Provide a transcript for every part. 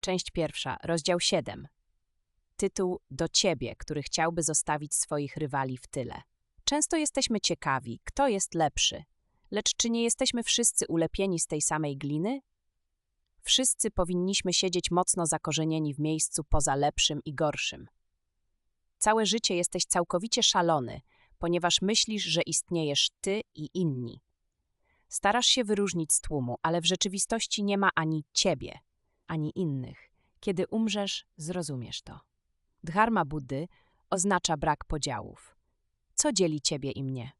Część pierwsza, rozdział 7. Tytuł Do ciebie, który chciałby zostawić swoich rywali w tyle. Często jesteśmy ciekawi, kto jest lepszy. Lecz czy nie jesteśmy wszyscy ulepieni z tej samej gliny? Wszyscy powinniśmy siedzieć mocno zakorzenieni w miejscu poza lepszym i gorszym. Całe życie jesteś całkowicie szalony, ponieważ myślisz, że istniejesz ty i inni. Starasz się wyróżnić z tłumu, ale w rzeczywistości nie ma ani ciebie, ani innych. Kiedy umrzesz, zrozumiesz to. Dharma Buddy oznacza brak podziałów. Co dzieli ciebie i mnie?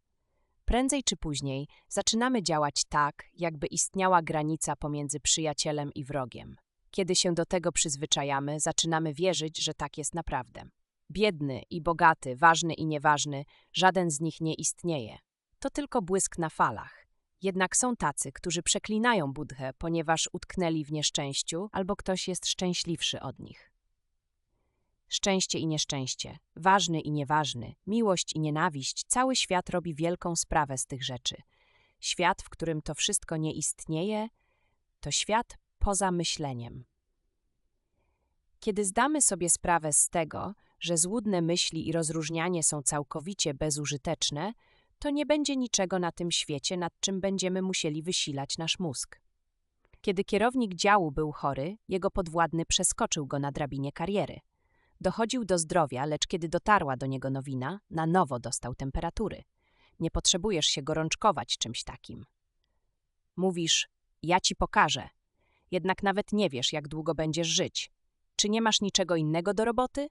Prędzej czy później zaczynamy działać tak, jakby istniała granica pomiędzy przyjacielem i wrogiem. Kiedy się do tego przyzwyczajamy, zaczynamy wierzyć, że tak jest naprawdę. Biedny i bogaty, ważny i nieważny, żaden z nich nie istnieje. To tylko błysk na falach. Jednak są tacy, którzy przeklinają Budhę, ponieważ utknęli w nieszczęściu albo ktoś jest szczęśliwszy od nich. Szczęście i nieszczęście, ważny i nieważny, miłość i nienawiść, cały świat robi wielką sprawę z tych rzeczy. Świat, w którym to wszystko nie istnieje, to świat poza myśleniem. Kiedy zdamy sobie sprawę z tego, że złudne myśli i rozróżnianie są całkowicie bezużyteczne, to nie będzie niczego na tym świecie, nad czym będziemy musieli wysilać nasz mózg. Kiedy kierownik działu był chory, jego podwładny przeskoczył go na drabinie kariery. Dochodził do zdrowia, lecz kiedy dotarła do niego nowina, na nowo dostał temperatury. Nie potrzebujesz się gorączkować czymś takim. Mówisz, ja ci pokażę, jednak nawet nie wiesz, jak długo będziesz żyć. Czy nie masz niczego innego do roboty?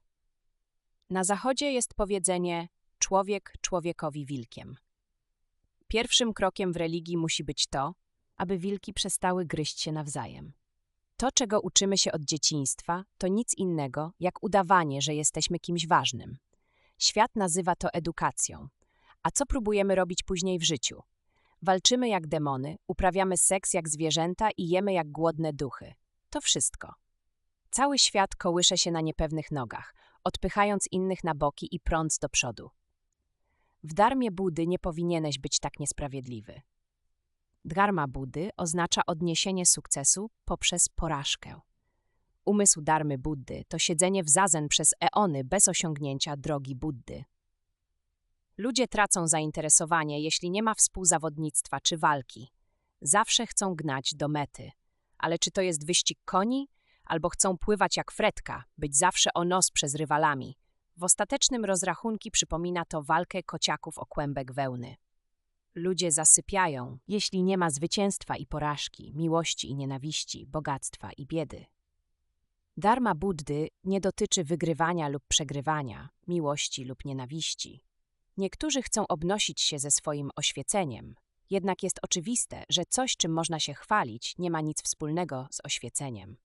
Na zachodzie jest powiedzenie człowiek człowiekowi wilkiem. Pierwszym krokiem w religii musi być to, aby wilki przestały gryźć się nawzajem. To, czego uczymy się od dzieciństwa, to nic innego jak udawanie, że jesteśmy kimś ważnym. Świat nazywa to edukacją. A co próbujemy robić później w życiu? Walczymy jak demony, uprawiamy seks jak zwierzęta i jemy jak głodne duchy. To wszystko. Cały świat kołysze się na niepewnych nogach, odpychając innych na boki i prąc do przodu. W darmie Budy nie powinieneś być tak niesprawiedliwy. Dharma Buddy oznacza odniesienie sukcesu poprzez porażkę. Umysł darmy Buddy to siedzenie w zazen przez eony bez osiągnięcia drogi Buddy. Ludzie tracą zainteresowanie, jeśli nie ma współzawodnictwa czy walki. Zawsze chcą gnać do mety. Ale czy to jest wyścig koni? Albo chcą pływać jak fretka, być zawsze o nos przez rywalami. W ostatecznym rozrachunki przypomina to walkę kociaków o kłębek wełny. Ludzie zasypiają, jeśli nie ma zwycięstwa i porażki, miłości i nienawiści, bogactwa i biedy. Dharma Buddy nie dotyczy wygrywania lub przegrywania, miłości lub nienawiści. Niektórzy chcą obnosić się ze swoim oświeceniem, jednak jest oczywiste, że coś, czym można się chwalić, nie ma nic wspólnego z oświeceniem.